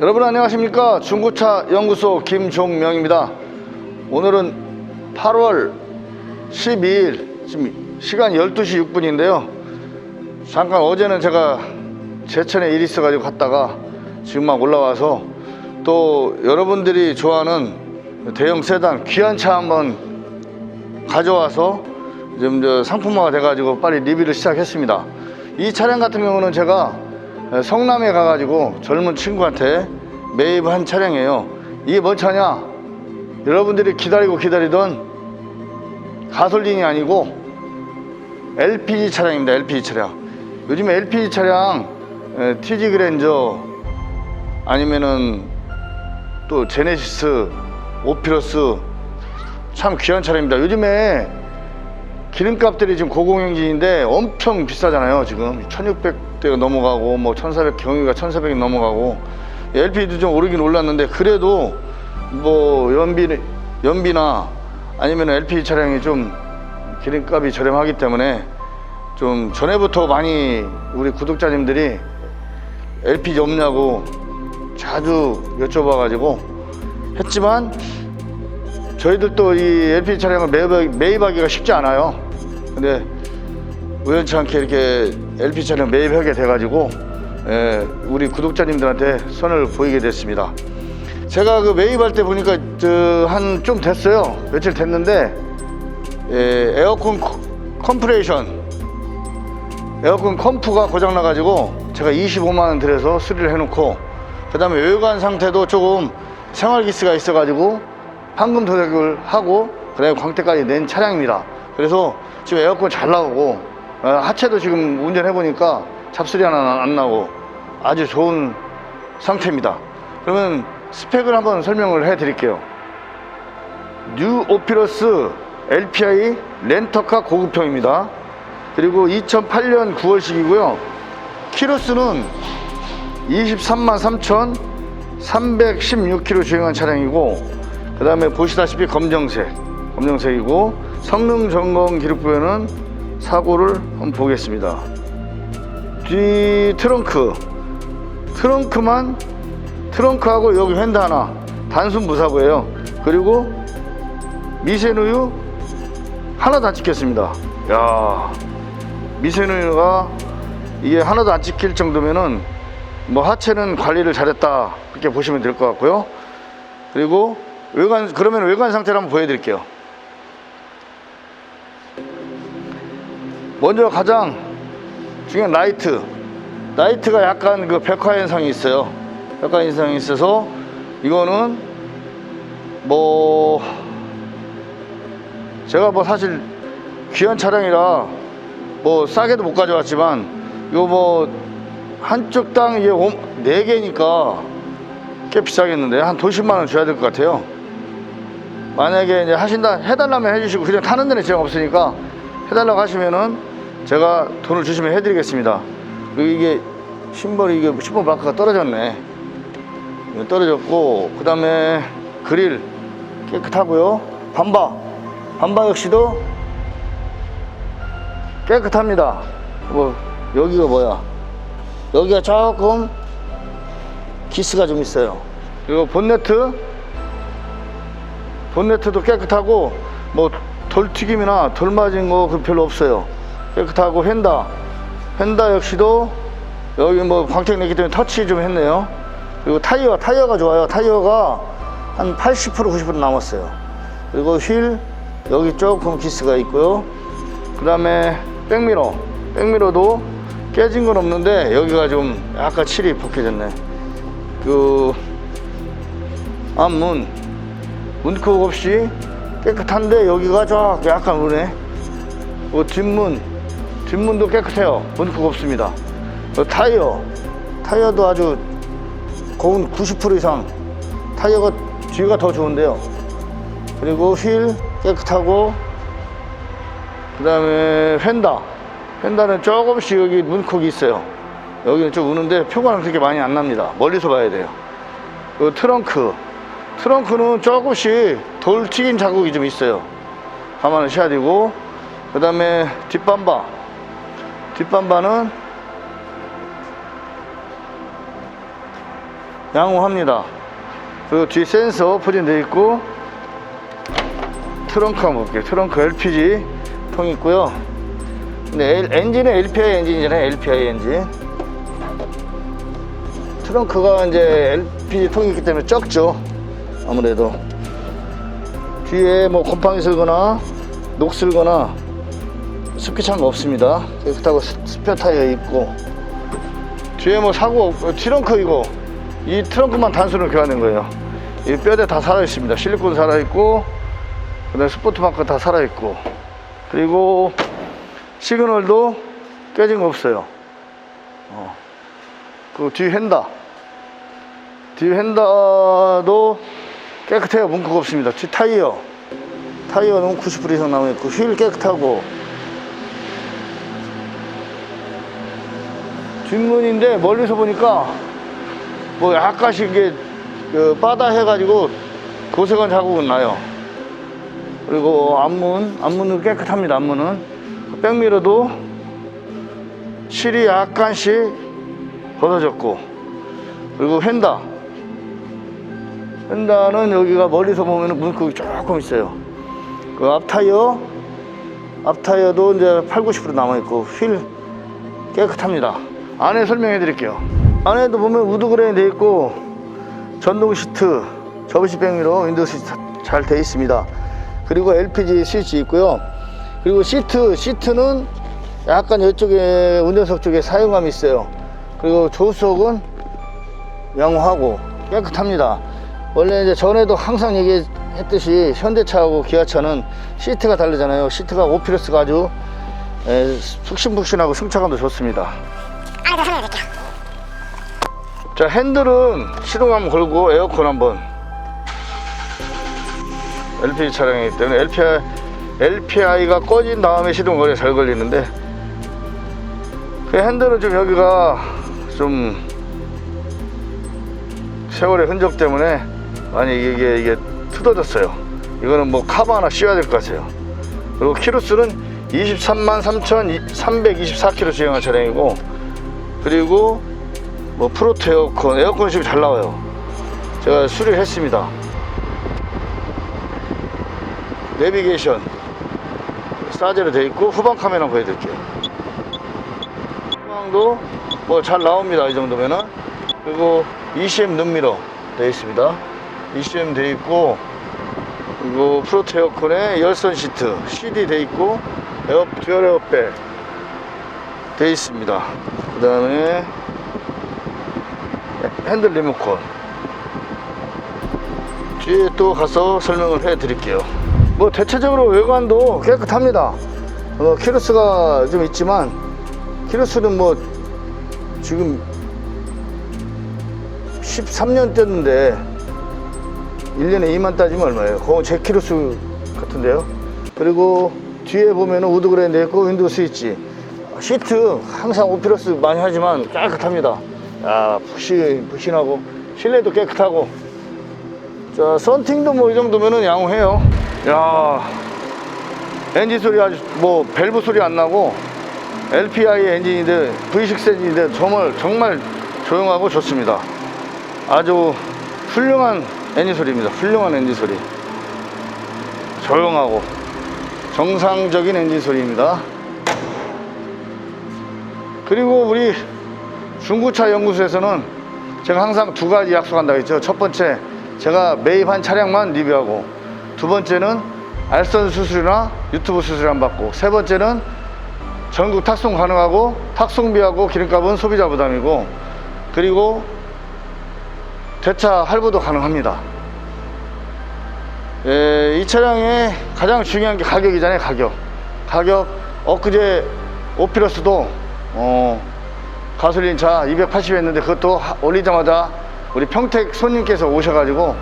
여러분 안녕하십니까? 중고차 연구소 김종명입니다. 오늘은 8월 12일 지금 시간 12시 6분인데요. 잠깐 어제는 제가 제천에 일 있어 가지고 갔다가 지금 막 올라와서 또 여러분들이 좋아하는 대형 세단 귀한 차 한번 가져와서 지금 저 상품화가 돼가지고 빨리 리뷰를 시작했습니다. 이 차량 같은 경우는 제가 성남에 가가지고 젊은 친구한테 매입한 차량이에요. 이게 뭔 차냐? 여러분들이 기다리고 기다리던 가솔린이 아니고 LPG 차량입니다. LPG 차량. 요즘에 LPG 차량 에, TG 그랜저 아니면은 또 제네시스, 오피러스 참 귀한 차량입니다. 요즘에 기름값들이 지금 고공행진인데 엄청 비싸잖아요. 지금 1600 대가 넘어가고 뭐 1400 경유가 1400이 넘어가고 LPG도 좀 오르긴 올랐는데 그래도 뭐 연비 연비나 아니면 LPG 차량이 좀 기름값이 저렴하기 때문에 좀 전에부터 많이 우리 구독자님들이 LPG 없냐고 자주 여쭤봐가지고 했지만 저희들도 이 LPG 차량을 매입, 매입하기가 쉽지 않아요. 근데 우연치 않게 이렇게 LPG 차량 매입하게 돼가지고 예, 우리 구독자님들한테 선을 보이게 됐습니다. 제가 그 매입할 때 보니까 한 좀 됐어요. 며칠 됐는데 예, 에어컨 컴- 컴프레이션 에어컨 컴프가 고장 나가지고 제가 25만 원 들여서 수리를 해놓고 그 다음에 외관 상태도 조금 생활기스가 있어가지고 황금 도색을 하고 그다음에 광택까지 낸 차량입니다. 그래서 지금 에어컨 잘 나오고 어, 하체도 지금 운전해 보니까 잡소리 하나 안 나고 아주 좋은 상태입니다. 그러면 스펙을 한번 설명을 해 드릴게요. 뉴 오피러스 LPI 렌터카 고급형입니다. 그리고 2008년 9월식이고요. 키로수는 23만 3,316km 주행한 차량이고 그 다음에 보시다시피 검정색 검정색이고 성능 점검 기록부에는 사고를 한번 보겠습니다. 뒤 트렁크 트렁크만 트렁크하고 여기 휀드 하나 단순 무사고예요. 그리고 미세누유 하나도 안 찍혔습니다. 야 미세누유가 이게 하나도 안 찍힐 정도면은 뭐 하체는 관리를 잘했다 그렇게 보시면 될 것 같고요. 그리고 외관 그러면 외관 상태를 한번 보여드릴게요. 먼저 가장 중요한 라이트. 라이트가 약간 그 백화 현상이 있어요. 백화 현상이 있어서 이거는 뭐 제가 뭐 사실 귀한 차량이라 뭐 싸게도 못 가져왔지만 이거 뭐 한쪽당 이게 옴- 네 개니까 꽤 비싸겠는데 한돈 10만 원 줘야 될 것 같아요. 만약에 이제 하신다 해달라면 해주시고 그냥 타는 데는 지장 없으니까 해달라고 하시면은 제가 돈을 주시면 해드리겠습니다. 이게 심벌이 이게 심벌 마크가 떨어졌네. 떨어졌고 그 다음에 그릴 깨끗하고요. 반바 반바 역시도 깨끗합니다. 뭐 여기가 뭐야? 여기가 조금 기스가 좀 있어요. 그리고 본네트 본네트도 깨끗하고 뭐 돌 튀김이나 돌 맞은 거그 별로 없어요. 깨끗하고 휀다 휀다 역시도 여기 뭐 광택 냈기 때문에 터치 좀 했네요. 그리고 타이어 타이어가 좋아요. 타이어가 한 80% 90% 남았어요. 그리고 휠 여기 조금 기스가 있고요. 그 다음에 백미러 백미러도 깨진 건 없는데 여기가 좀 약간 칠이 벗겨졌네. 그 앞문 문콕 없이 깨끗한데 여기가 좀 약간 우네. 그 뒷문 뒷문도 깨끗해요. 문콕 없습니다. 그 타이어 타이어도 아주 고운 90% 이상 타이어가 뒤가 더 좋은데요. 그리고 휠 깨끗하고 그 다음에 휀다 휀다는 조금씩 여기 문콕이 있어요. 여기는 좀 우는데 표가는 그렇게 많이 안 납니다. 멀리서 봐야 돼요. 그 트렁크 트렁크는 조금씩 돌 튀긴 자국이 좀 있어요. 감안하셔야 되고 그 다음에 뒷밤바 뒷밤바는 양호합니다. 그리고 뒤 센서 포진되어 있고 트렁크 한번 볼게요. 트렁크 LPG 통 있고요. 근데 L- 엔진은 LPI 엔진이잖아요. LPI 엔진. 트렁크가 이제 LPG 통이 있기 때문에 적죠. 아무래도 뒤에 뭐 곰팡이 슬거나 녹 슬거나 거 없습니다. 깨끗하고 스- 스페어 타이어 있고 뒤에 뭐 사고 없- 트렁크 이거 이 트렁크만 단순으로 교환된 거예요. 이 뼈대 다 살아 있습니다. 실리콘 살아 있고 그다음에 스포트 마크 다 살아 있고 그리고 시그널도 깨진 거 없어요. 어. 그뒤 핸다 뒤 핸다도 깨끗해요. 문구가 없습니다. 뒤 타이어 타이어는 90% 이상 남아 있고 휠 깨끗하고 뒷문인데 멀리서 보니까 뭐 약간씩 이게 그 바다 해가지고 고색한 자국은 나요. 그리고 앞문, 앞문은 깨끗합니다. 앞문은 백미러도 실이 약간씩 벗어졌고 그리고 휀다 휀다는 여기가 멀리서 보면 문콕이 조금 있어요. 그 앞타이어 앞타이어도 이제 8, 90% 남아있고 휠 깨끗합니다. 안에 설명해 드릴게요. 안에도 보면 우드그레인 돼 있고 전동 시트, 접이식 백미러, 윈도우 시트 잘 돼 있습니다. 그리고 LPG 스위치 있고요. 그리고 시트, 시트는 약간 이쪽에 운전석 쪽에 사용감이 있어요. 그리고 조수석은 양호하고 깨끗합니다. 원래 이제 전에도 항상 얘기했듯이 현대차하고 기아차는 시트가 다르잖아요. 시트가 오피러스가 아주 에, 푹신푹신하고 승차감도 좋습니다. 안에다 설명드릴게요. 자 핸들은 시동 한번 걸고 에어컨 한번. LPG 차량이기 때문에 LPI, LPI가 꺼진 다음에 시동 걸려 잘 걸리는데 그 핸들은 좀 여기가 좀 세월의 흔적 때문에 많이 이게 이게 뜯어졌어요. 이거는 뭐 카바 하나 씌워야 될 것 같아요. 그리고 키로수는 23만 3,324km 주행한 차량이고 그리고 뭐 프로트 에어컨 에어컨 지금 잘 나와요. 제가 수리를 했습니다. 내비게이션. 싸제로 되어 있고 후방 카메라 보여드릴게요. 후방도 뭐 잘 나옵니다. 이 정도면은. 그리고 ECM 눈미러 되어 있습니다. ECM 되어 있고 그리고 프로트 에어컨에 열선 시트 CD 되어 있고 에어 듀얼 에어백 되어 있습니다 그 다음에 핸들 리모컨. 뒤에 또 가서 설명을 해 드릴게요. 뭐 대체적으로 외관도 깨끗합니다. 어, 키로수가 좀 있지만 키로수는 뭐 지금 13년 됐는데 1년에 2만 따지면 얼마예요? 그거 제 키로수 같은데요? 그리고 뒤에 보면은 우드그레인 돼 있고 윈도우 스위치 시트 항상 오피러스 많이 하지만 깨끗합니다. 야 푹신 푹신하고 실내도 깨끗하고. 자 썬팅도 뭐 이 정도면은 양호해요. 야 엔진 소리 아주 뭐 밸브 소리 안 나고 LPI 엔진인데 V6 엔진인데 정말 정말 조용하고 좋습니다. 아주 훌륭한 엔진 소리입니다. 훌륭한 엔진 소리. 조용하고 정상적인 엔진 소리입니다 그리고 우리 중고차 연구소에서는 제가 항상 두 가지 약속한다고 했죠. 첫 번째, 제가 매입한 차량만 리뷰하고, 두 번째는 알선 수수료나 유튜브 수수료 안 받고, 세 번째는 전국 탁송 가능하고, 탁송비하고 기름값은 소비자 부담이고, 그리고 대차 할부도 가능합니다. 에, 이 차량의 가장 중요한 게 가격이잖아요, 가격. 가격, 엊그제 오피러스도, 어, 가솔린 차 280 했는데 그것도 하- 올리자마자 우리 평택 손님께서 오셔가지고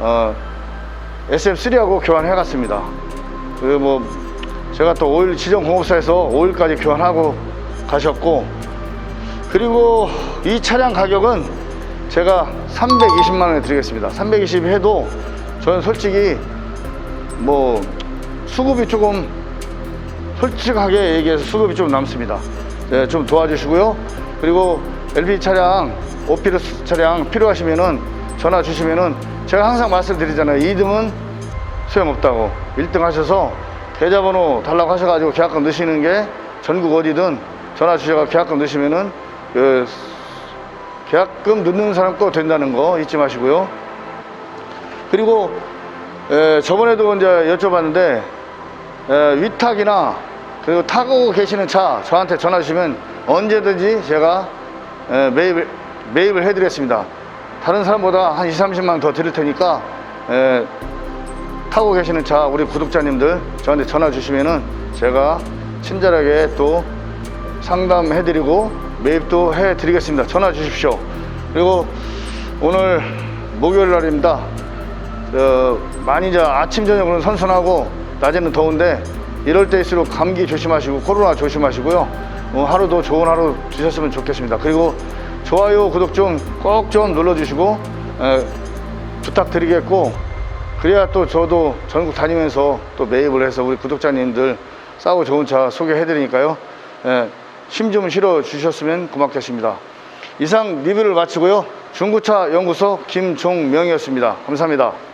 어, SM3하고 교환해 갔습니다. 그리고 뭐 제가 또 오일 지정 공업사에서 오일까지 교환하고 가셨고 그리고 이 차량 가격은 제가 320만 원에 드리겠습니다. 320 해도 저는 솔직히 뭐 수급이 조금 솔직하게 얘기해서 수급이 좀 남습니다. 네, 좀 도와주시고요. 그리고 LPG 차량 오피스 차량 필요하시면은 전화 주시면은 제가 항상 말씀드리잖아요. 2등은 소용없다고. 1등 하셔서 계좌번호 달라고 하셔가지고 계약금 넣으시는 게 전국 어디든 전화 주셔가 계약금 넣으시면은 그 계약금 넣는 사람 거 된다는 거 잊지 마시고요. 그리고 에, 저번에도 이제 여쭤봤는데 에, 위탁이나 그리고 타고 계시는 차 저한테 전화 주시면 언제든지 제가 에, 매입을, 해드리겠습니다. 다른 사람보다 한 2, 30만 원더 드릴 테니까 에, 타고 계시는 차 우리 구독자님들 저한테 전화 주시면은 제가 친절하게 또 상담해드리고 매입도 해드리겠습니다. 전화 주십시오. 그리고 오늘 목요일 날입니다. 어, 많이 이제 아침 저녁으로는 선선하고 낮에는 더운데 이럴 때일수록 감기 조심하시고 코로나 조심하시고요. 어, 하루도 좋은 하루 되셨으면 좋겠습니다. 그리고 좋아요, 구독 좀꼭좀 눌러주시고 에, 부탁드리겠고 그래야 또 저도 전국 다니면서 또 매입을 해서 우리 구독자님들 싸고 좋은 차 소개해드리니까요. 예, 힘좀 실어 주셨으면 고맙겠습니다. 이상 리뷰를 마치고요. 중고차 연구소 김종명이었습니다. 감사합니다.